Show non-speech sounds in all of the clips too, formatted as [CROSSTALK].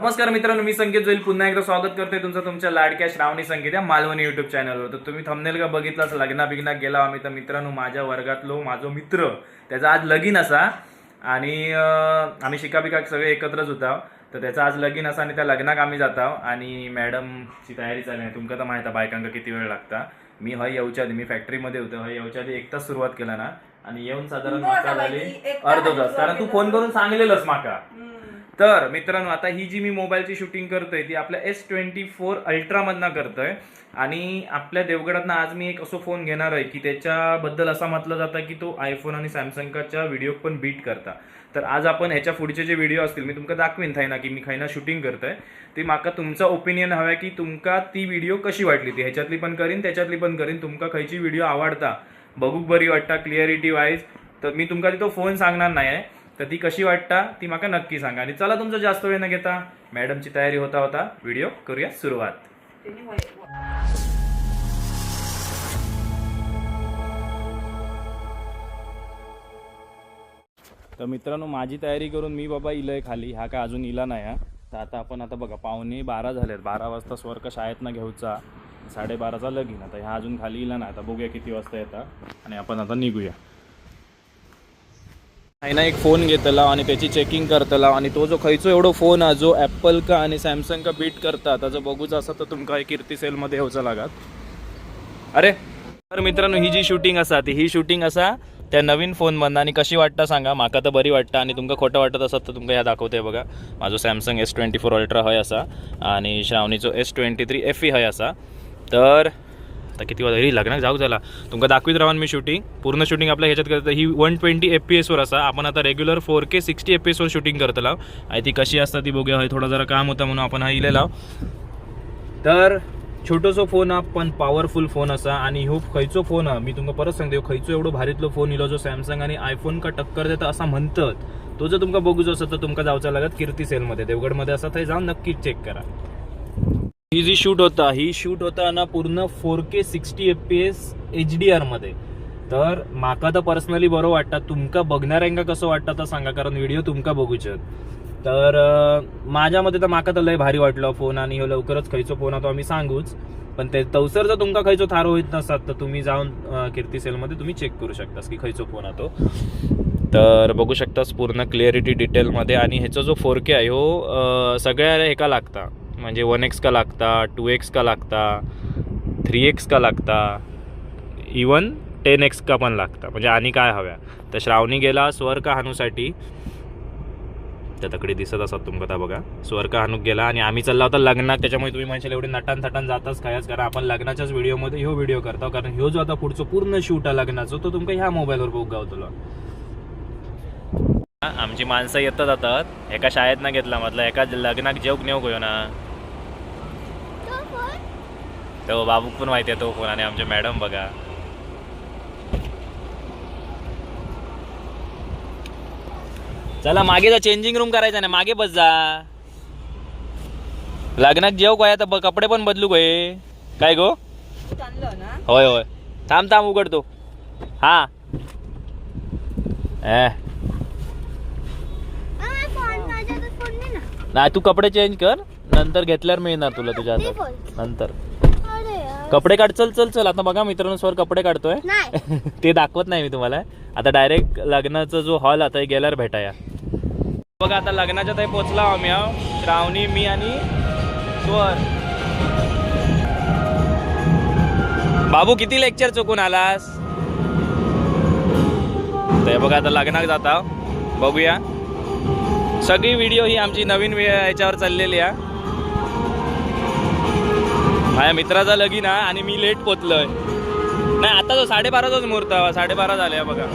नमस्कार मित्रांनो मी संकेत जोईल. पुन्हा एकदा स्वागत करतोय तुमचं तुमच्या लाडक्या श्रावणी संकेत या मालवणी युट्यूब चॅनलवर तर तुम्ही थंबनेल का बघितलाच लग्ना बिग्ना गेला आम्ही तर मित्रांनो माझ्या वर्गातलो माझो मित्र त्याचा आज लगीन असा. आणि आम्ही शिकाबिका सगळे एकत्रच होता. तर त्याचा आज लगीन असा आणि त्या लग्नाक आम्ही जाता आणि मॅडमची तयारी चालली आहे. तुमका तर माहिती आहे बायकांका किती वेळ लागता. मी हय येऊच्या आधी मी फॅक्टरीमध्ये होतो. हय येऊच्या आधी एक तास सुरुवात केला ना. आणि येऊन साधारण माका झाली अर्धा तास. कारण तू फोन करून सांगलेलंस माका. तर मित्रांनो आता ही जी मी मोबाईलची शूटिंग करतोय ती आपल्या एस ट्वेंटी फोर अल्ट्रामधनं करतोय. आणि आपल्या देवगडातनं आज मी एक असो फोन घेणार आहे की त्याच्याबद्दल असा म्हटलं जातं की तो आयफोन आणि सॅमसंगच्या व्हिडिओ पण बीट करता. तर आज आपण ह्याच्या पुढचे जे व्हिडिओ असतील मी तुमका दाखवीन थाय ना की मी खायना शूटिंग करतोय. ते माका तुमचा ओपिनियन हवं की तुमका ती व्हिडिओ कशी वाटली? ती ह्याच्यातली पण करीन त्याच्यातली पण करीन. तुमका खयची व्हिडिओ आवडता? बघूक बरी वाटता क्लिअरिटी वाईज. तर मी तुमका तिथं फोन सांगणार नाही आहे. तर ती कशी वाटता ती माका नक्की सांगा. आणि चला तुमचा जास्त वेळ न घेता मॅडमची तयारी होता होता व्हिडिओ करूया सुरुवात. तर मित्रांनो माझी तयारी करून मी बाबा इलंय खाली. हा काय अजून इला नाही हा. तर आता आपण आता बघा पाहुणे बारा झालेत. बारा वाजता स्वर्ग शाळेतनं घेऊचा साडेबाराचा लगीन. आता ह्या अजून खाली इला नाही. आता बघूया किती वाजता येतात आणि आपण आता निघूया. ना एक फोन घेतला आणि त्याची चेकिंग करतला आणि तो जो खयचो एवढो फोन हा जो ॲपल का आणि सॅमसंग का बीट करता त्याचं बघूचं असं तर तुमका कीर्ती सेलमध्ये येऊचं लागत. अरे तर मित्रांनो ही जी शूटिंग असा ती ही शूटिंग असा त्या नवीन फोनमधनं आणि कशी वाटता सांगा? माका तर बरी वाटतं आणि तुमका खोटं वाटत असत तर तुमका ह्या दाखवते बघा. माझो Samsung S twenty four ultra हय असा आणि श्रावणीचो S twenty three F E हय असा. तर आता किती वाजता? ही लग्नाक जाऊ झाला तुमका दाखवीत राहून मी शूटिंग पूर्ण शूटिंग आपल्या ह्याच्यात करतं. ही वन ट्वेंटी एफ पी एसवर असा. आपण आता regular four K sixty F P एसवर shooting करतला आणि ती कशी असता ती बघूया. हय थोडा जरा काम होता म्हणून आपण हा इलेला तर छोटोसो फोन हा पण पॉवरफुल फोन असा. आणि ह्यो खयचो फोन हा मी तुमका परत सांगते. खयचो एवढो भारीतलो फोन इलो जो सॅमसंग आणि आयफोन का टक्कर देता असा म्हणतात तो जर तुमका बघूचो असत तर तुमका जावचा लागत कीर्ती सेलमध्ये देवगडमध्ये असा थंय जाऊन नक्कीच चेक करा. ही जी शूट होता ही शूट होता ना पूर्ण four K sixty F P S H D आरमध्ये तर माका तर पर्सनली बरं वाटतं. तुमका बघणाऱ्यांका कसं वाटतं तर सांगा कारण व्हिडिओ तुमका बघूचे तर माझ्यामध्ये माझ्या मते तर माका तर लय भारी वाटलं फोन आणि हो लवकरच खयचो फोन हा तो आम्ही सांगूच. पण ते तवसर जर तुमका खयचो थारो होत नसतात तर तुम्ही जाऊन कीर्ती सेलमध्ये तुम्ही चेक करू शकतास की खयचो फोन हा तो तर बघू शकतास पूर्ण क्लिअरिटी डिटेलमध्ये आणि ह्याचा जो फोर के आहे हो सगळ्या हेका लागता. म्हणजे वन एक्स का लागता टू एक्स का लागता थ्री एक्स का लागता इवन टेन एक्स का पण लागता. म्हणजे आणि काय हव्या? तर श्रावणी गेला स्वर का हानूसाठी त्या तकडे दिसत असतात तुमका तर बघा. स्वर का हानूक गेला आणि आम्ही चालला होता लग्नात त्याच्यामुळे तुम्ही म्हणशाल एवढे नटान थटान जाताच खायच कारण आपण लग्नाच्याच व्हिडिओमध्ये ह्यो व्हिडिओ करतो कारण ह्यो जो आता पुढचं पूर्ण शूट आहे लग्नाचं तो तुमका ह्या मोबाईलवर बघ गावतलो. आमची माणसं येतात जातात एका शाळेत ना घेतला म्हटलं एका लग्नाक जेवक नेऊक गयो ना. तो बाबूक पण माहिती आहे तो फोन आणि आमचे मॅडम बघा. चला मागे जा चेंजिंग रूम करायचा ना मागे बस जा. लग्नात जेव काय आता ब- कपडे पण बदलू गय काय गो? होय होय. थांब थांब उघडतो हा. ए. नाही तू कपडे चेंज कर. नंतर घेतल्यावर मिळणार तुला तुझ्या हातात. नंतर. कपडे काढ चल चल चल. आता बघा मित्रांनो स्वर कपडे काढतोय. नाही. [LAUGHS] ते दाखवत नाही मी तुम्हाला. आता डायरेक्ट लग्नाचा जो हॉल आता गेल्यावर भेटाया. बघा आता लग्नाच्या ताई पोचला आम्ही. श्रावणी मी आणि स्वर. बाबू किती लेक्चर चुकून आलास? ते बघा आता लग्नात जाता बघूया. सगळी व्हिडिओ ही आमची नवीन याच्यावर चाललेली आहे. माझ्या मित्राचा लगीन हा आणि मी लेट पोचलोय. नाही आता तो साडेबाराचाच मुहूर्त साडेबारा झाले बघा.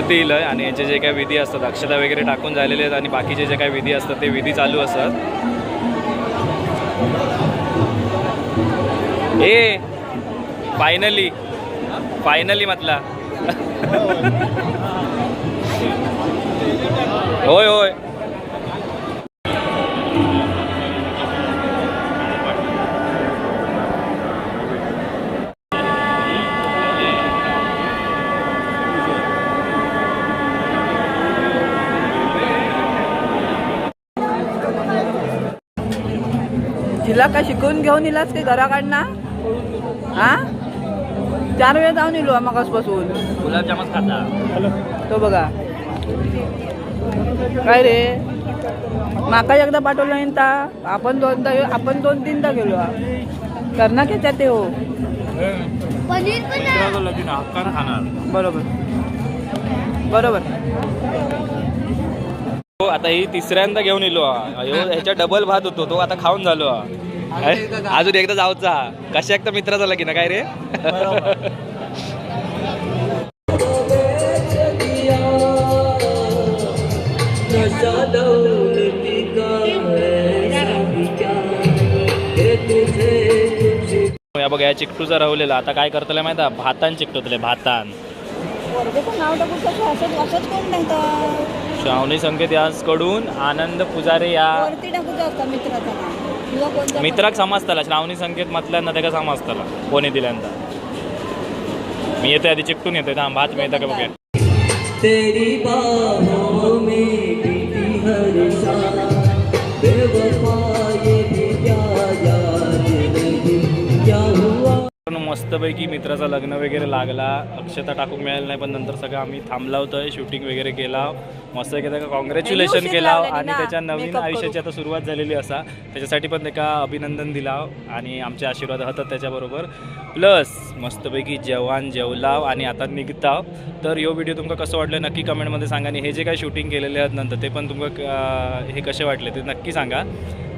मूर्ती इलय आणि याचे जे काही विधी असतात अक्षता वगैरे टाकून झालेले आहेत आणि बाकीचे जे काही विधी असतात ते विधी चालू असतात. ए फायनली फायनली म्हटला. होय होय. तिला का शिकवून घेऊन इलास की घराकडनं हा? चार वेळ जाऊन इलो मगासपासून. गुलाबजामच खाता. तो बघा. काय रे? माका एकदा पाठवलं नाही ता. आपण दोनदा आपण दोन तीनदा गेलो. हा. करणार की ते हो? पनीर पण आहे. लगीन हक्कानं खाणार. बरोबर. बरोबर. हो आता ही तिसऱ्यांदा घेऊन येलो ह्याच्या डबल भात होतो तो आता खाऊन झालो. अजून एकदा जाऊचा. कशा एकदा झाला की ना काय रे? या बघा या चिकटूचा राहुलेला. आता काय करतले माहिती आहे? भातान चिकटवतले भातान. नाव टाकून असंच कोण नाही श्रावणी संकेत यासकडून आनंद पुजारे या मित्राक समजताला श्रावणी संकेत म्हटल्यानं त्याका समजताला कोणी दिल्यानंतर मी येते आधी चिकटून येते थांब भात मिळतं का बघूया? मस्तपैकी मित्राचं लग्न वगैरे लागला. अक्षता टाकूक मिळालं नाही पण नंतर सगळं आम्ही थांबला होतं शूटिंग वगैरे केला मस्त त्याका कॉंग्रॅच्युलेशन उशीर केला आणि त्याच्या नवीन आयुष्याची. आता सुरुवात झालेली असा. त्याच्यासाठी पण त्याका अभिनंदन दिला आणि आमचे आशीर्वाद होतात त्याच्याबरोबर. प्लस मस्तपैकी जेवण जेवलाव आणि आता निघताव. तर यो व्हिडिओ तुमका कसं वाटलं नक्की कमेंटमध्ये सांगा आणि हे जे काही शूटिंग केलेले आहेत नंतर ते पण तुमका हे कसे वाटले ते नक्की सांगा.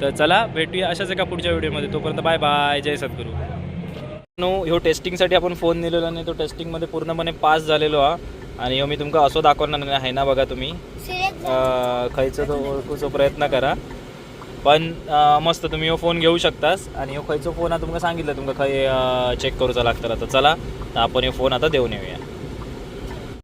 तर चला भेटूया अशाच एका पुढच्या व्हिडिओमध्ये तोपर्यंत बाय बाय जय सद्गुरू. नो ह्यो टेस्टिंगसाठी आपण फोन दिलेला नाही तो टेस्टिंगमध्ये पूर्णपणे पास झालेलो हा. आणि ह्यो मी तुमका असो दाखवणार नाही आहे ना बघा तुम्ही. अं, खयचं तो ओळखूचो प्रयत्न करा. पण अं, मस्त तुम्ही ह्यो फोन घेऊ शकतास. आणि ह्यो खयचो फोन आता तुमका सांगितलं तुमका खय चेक करूचा लागतं आता चला तर आपण ह्यो फोन आता देऊन येऊया.